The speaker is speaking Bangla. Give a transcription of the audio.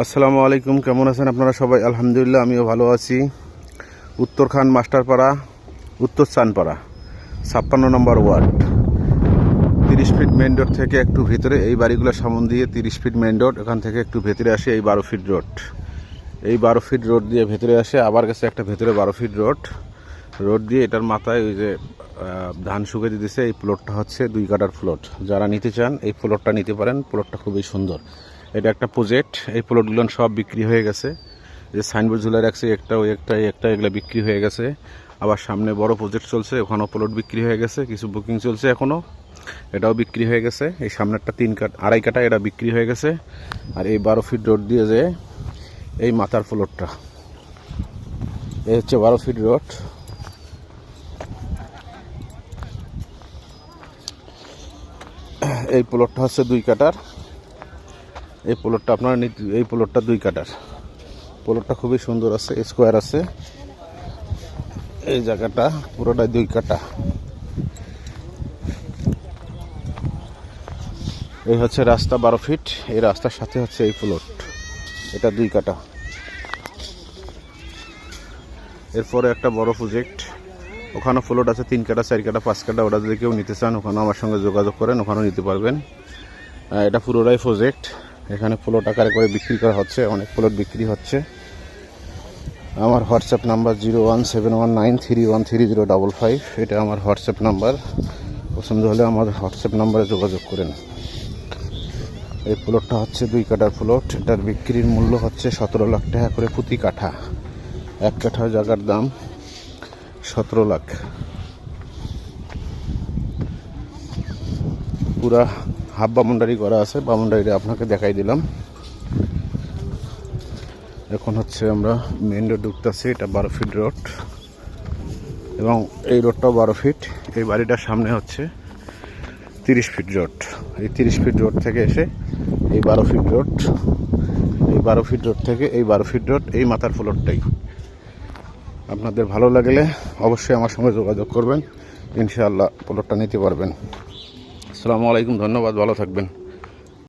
আসসালামু আলাইকুম, কেমন আছেন আপনারা সবাই? আলহামদুলিল্লাহ, আমিও ভালো আছি। উত্তরখান মাস্টারপাড়া, উত্তর চানপাড়া, ছাপ্পান্ন নম্বর ওয়ার্ড। তিরিশ ফিট মেন রোড থেকে একটু ভিতরে, এই বাড়িগুলোর সামন দিয়ে তিরিশ ফিট মেন রোড, এখান থেকে একটু ভেতরে আসে এই বারো ফিট রোড। এই বারো ফিট রোড দিয়ে ভেতরে আসে, আবার গেছে একটা ভেতরে বারো ফিট রোড। রোড দিয়ে এটার মাথায় ওই যে ধান শুকিয়ে দিতেছে, এই প্লটটা হচ্ছে দুই কাটার প্লট যারা নিতে চান, এই প্লটটা নিতে পারেন প্লটটা খুবই সুন্দর। এটা একটা প্রজেক্ট এই প্লটগুলো সব বিক্রি হয়ে গেছে। যে সাইনবোর্ড ঝুলে রাখছে, একটা ওই একটা একটা, এগুলো বিক্রি হয়ে গেছে। আবার সামনে বড় প্রজেক্ট চলছে, ওখানেও প্লট বিক্রি হয়ে গেছে, কিছু বুকিং চলছে এখনও এটাও বিক্রি হয়ে গেছে। এই সামনেরটা তিন কাট আড়াই কাটা এটা বিক্রি হয়ে গেছে। আর এই বারো ফিট রোড দিয়ে যে এই মাথার প্লটটা এই হচ্ছে বারো ফিট রোড এই প্লটটা হচ্ছে দুই কাটার এই প্লটটা আপনার এই প্লটটা দুই কাটার। প্লটটা খুবই সুন্দর আছে স্কোয়ার আছে। এই জায়গাটা পুরোটাই দুই কাটা। এই হচ্ছে রাস্তা বারো ফিট এই রাস্তার সাথে হচ্ছে এই প্লট এটা দুই কাটা। এরপরে একটা বড় প্রজেক্ট ওখানে প্লট আছে, তিন কাটা, চার কাটা, পাঁচ কাটা। ওটা যদি কেউ নিতে চান ওখানে আমার সঙ্গে যোগাযোগ করেন, ওখানেও নিতে পারবেন। এটা পুরোটাই প্রজেক্ট এখানে প্লট আকারে করে বিক্রি করা হচ্ছে, অনেক প্লট বিক্রি হচ্ছে। আমার WhatsApp number zero one seven one nine three one three zero double five, এটা আমার হোয়াটসঅ্যাপ নাম্বার। পছন্দ হলে আমার হোয়াটসঅ্যাপ নাম্বারে যোগাযোগ করেন। এই প্লটটা হচ্ছে দুই কাঠার প্লট এটার বিক্রির মূল্য হচ্ছে সতেরো লাখ টাকা করে প্রতি কাঠা। এক কাঠা জায়গার দাম সতেরো লাখ। পুরা হাফ বামুন্ডারি করা আছে বামুন্ডারিটা আপনাকে দেখাই দিলাম। এখন হচ্ছে আমরা মেন রোড ঢুকতেছি, এটা বারো ফিট রোড এবং এই রোডটাও বারো ফিট এই বাড়িটার সামনে হচ্ছে তিরিশ ফিট রোড এই তিরিশ ফিট রোড থেকে এসে এই বারো ফিট রোড এই বারো ফিট রোড থেকে এই বারো ফিট রোড এই মাথার ফ্লোরটাই আপনাদের ভালো লাগলে অবশ্যই আমার সঙ্গে যোগাযোগ করবেন, ইনশাআল্লাহ প্লটটা নিতে পারবেন। আসসালামু আলাইকুম ধন্যবাদ ভালো থাকবেন।